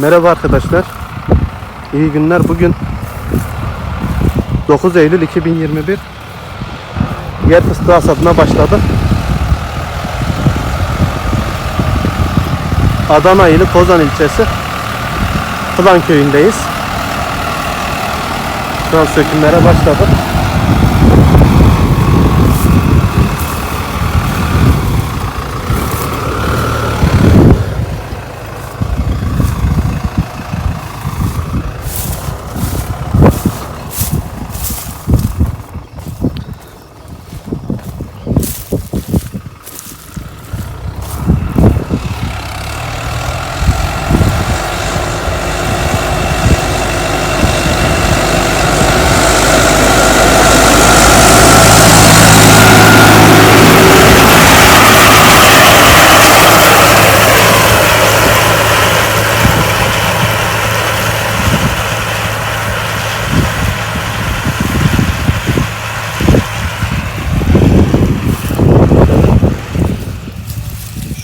Merhaba arkadaşlar. İyi günler. Bugün 9 Eylül 2021. Yer fıstığı hasadına başladı. Adana ili Kozan ilçesi Kılan köyündeyiz. Şu an sökümlere başladı.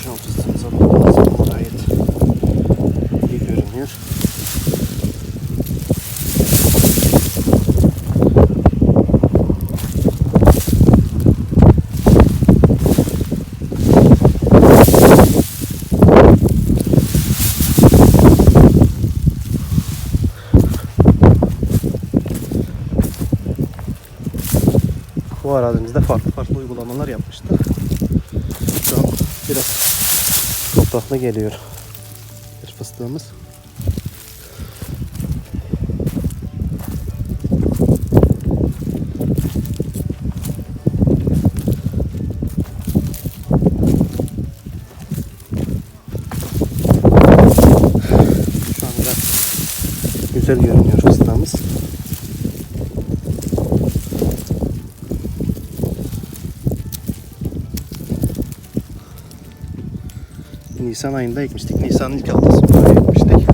Şu an fıstığımıza baktığımız zaman gayet iyi görünüyor. Arazimizde farklı farklı uygulamalar yapmıştık. Şu an biraz topraklı geliyor bir fıstığımız. Şu an güzel görünüyor fıstığımız. Nisan ayında ekmiştik. Nisan'ın ilk haftasında ekmiştik.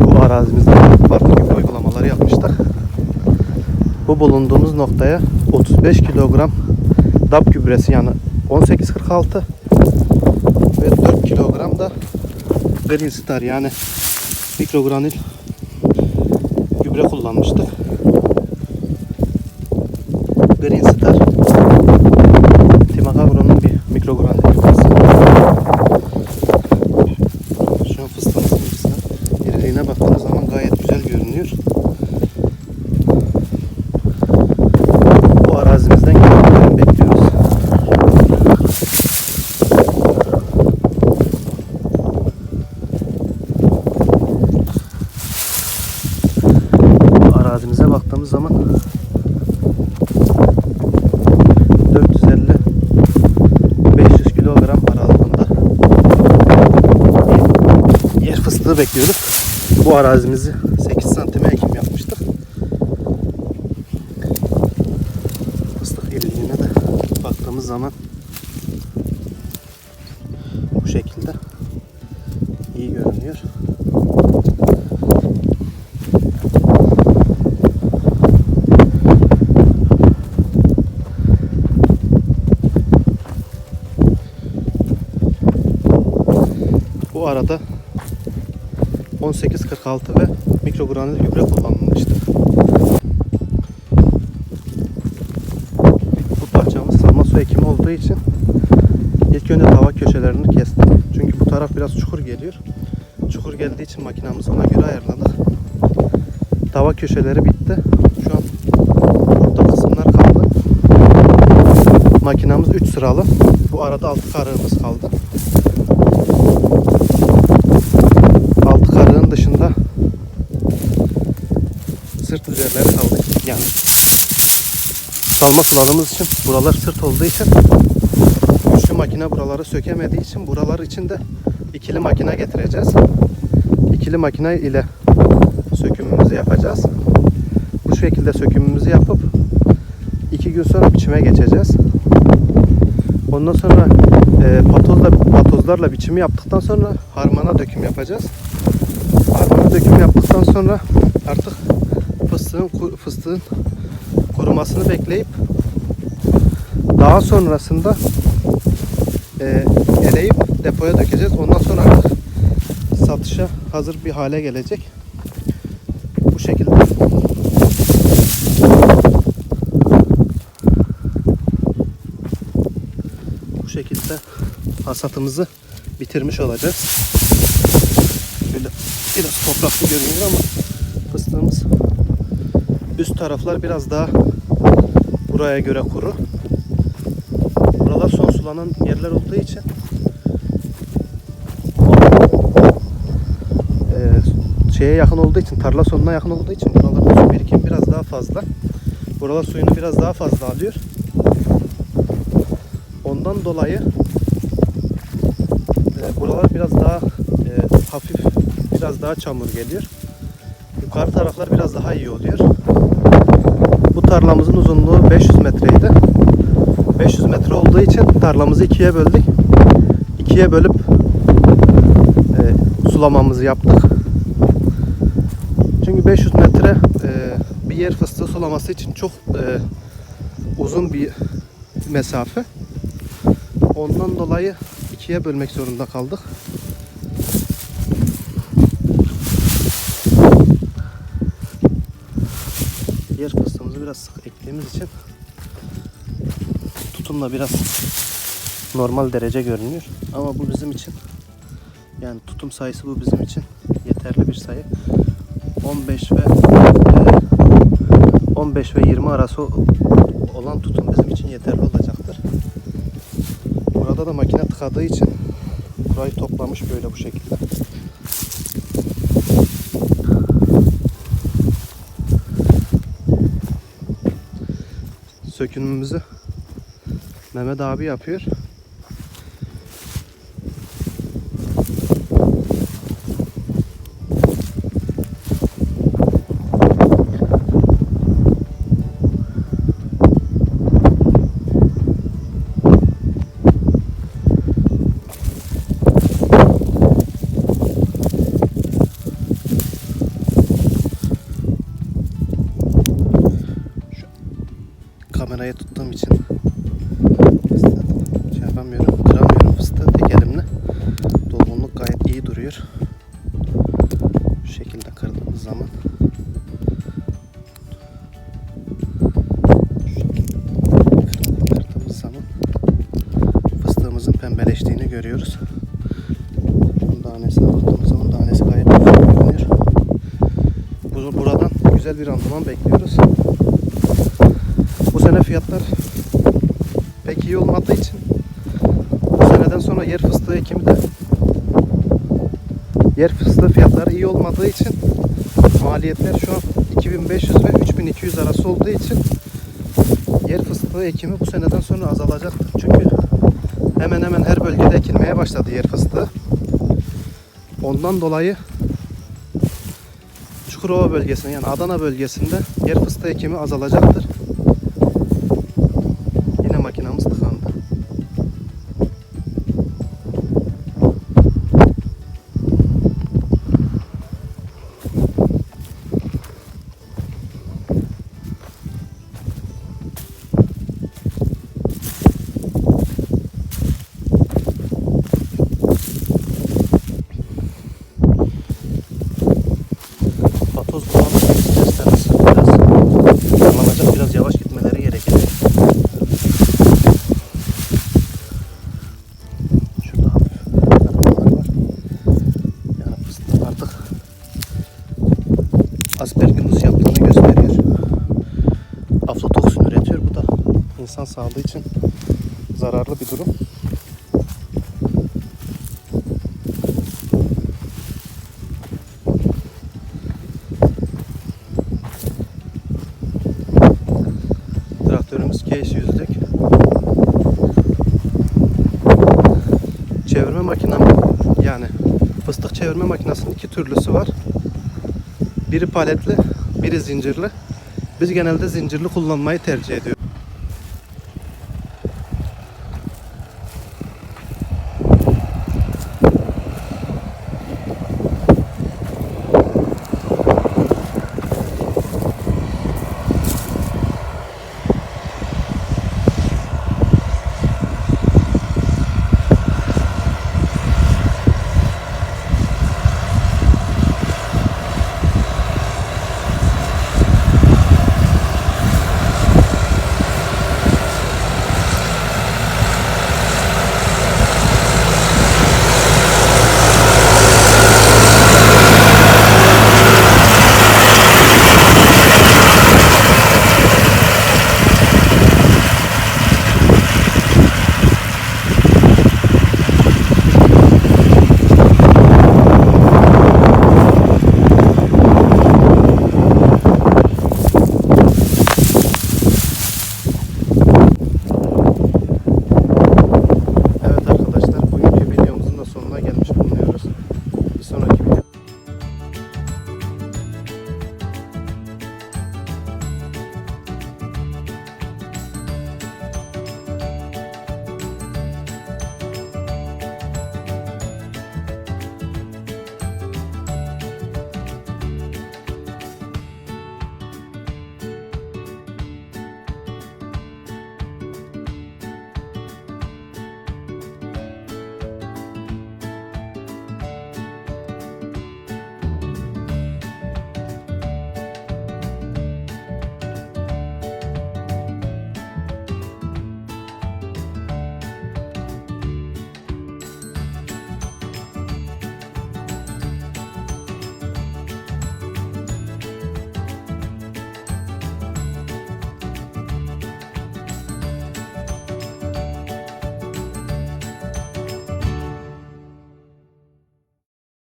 Bu arazimizde farklı gübre uygulamaları yapmıştık. Bu bulunduğumuz noktaya 35 kilogram DAP gübresi yani 1846 ve 4 kilogram da Green Star yani mikrogranül gübre kullanmıştık. Green Star Timak Agro'nun bir mikrogranül gübresi. Şu an fıstığımızın yapısına, iriliğine baktığınız zaman gayet güzel görünüyor. Bu arazimizden gelmelerini bekliyoruz. Bu arazimize baktığımız zaman 450 500 kilogram aralığında bir bekliyoruz. Bu arazimizi 8 santime ekim yapmıştık. Fıstık iriliğine de baktığımız zaman bu şekilde iyi görünüyor. Bu arada 1846 ve mikrogranül gübre kullanılmıştı. Bu parçamız salma su ekimi olduğu için ilk önce hava köşelerini kestim. Çünkü bu taraf biraz çukur geliyor. Çukur geldiği için makinamızı ona göre ayarladık. Tava köşeleri bitti. Şu an orta kısımlar kaldı. Makinamız 3 sıralı. Bu arada altı karığımız kaldı. Altı karığın dışında sırt üzerleri kaldı. Yani salma suladığımız için buralar sırt olduğu için güçlü makine buraları sökemediği için buralar için de ikili makine getireceğiz. İkili makine ile sökümümüzü yapacağız. Bu şekilde sökümümüzü yapıp iki gün sonra biçime geçeceğiz. Ondan sonra e, patozla, patozlarla biçimi yaptıktan sonra harmana döküm yapacağız. Harmana döküm yaptıktan sonra artık fıstığın fıstığın kurumasını bekleyip daha sonrasında e, eleyip depoya dökeceğiz. Ondan sonra satışa hazır bir hale gelecek. Bu şekilde. Bu şekilde hasatımızı bitirmiş olacağız. Böyle biraz topraklı görünüyor ama taraflar biraz daha buraya göre kuru. Buralar son sulanan yerler olduğu için eee, şeye yakın olduğu için, tarla sonuna yakın olduğu için buralarda su birikim biraz daha fazla. Buralar suyunu biraz daha fazla alıyor. Ondan dolayı e, buralar biraz daha e, hafif, biraz daha çamur geliyor. Yukarı taraflar biraz daha iyi oluyor. Bu tarlamızın uzunluğu 500 metreydi. 500 metre olduğu için tarlamızı ikiye böldük. İkiye bölüp e, sulamamızı yaptık. Çünkü 500 metre e, bir yer fıstığı sulaması için çok e, uzun bir mesafe. Ondan dolayı ikiye bölmek zorunda kaldık. Yer fıstığımızı biraz sık ektiğimiz için tutumla biraz normal derece görünüyor. Ama bu bizim için yani tutum sayısı bu bizim için yeterli bir sayı. 15 ve e, 15 ve 20 arası olan tutum bizim için yeterli olacaktır. Burada da makine tıkadığı için burayı toplamış böyle bu şekilde. Sökümümüzü Mehmet abi yapıyor. Görüyoruz. Bunun tanesine baktığımız zaman tanesi gayet güzel görünüyor. Bu- Buradan güzel bir randıman bekliyoruz. Bu sene fiyatlar pek iyi olmadığı için bu seneden sonra yer fıstığı ekimi de yer fıstığı fiyatları iyi olmadığı için maliyetler şu an 2500 ve 3200 arası olduğu için yer fıstığı ekimi bu seneden sonra azalacaktır. Çünkü hemen hemen her bölgede ekilmeye başladı yer fıstığı. Ondan dolayı Çukurova bölgesinde yani Adana bölgesinde yer fıstığı ekimi azalacaktır. Üretiyor. Bu da insan sağlığı için zararlı bir durum. Traktörümüz case yüzlük. Çevirme makinem yani fıstık çevirme makinesinin iki türlüsü var. Biri paletli, biri zincirli. Biz genelde zincirli kullanmayı tercih ediyoruz.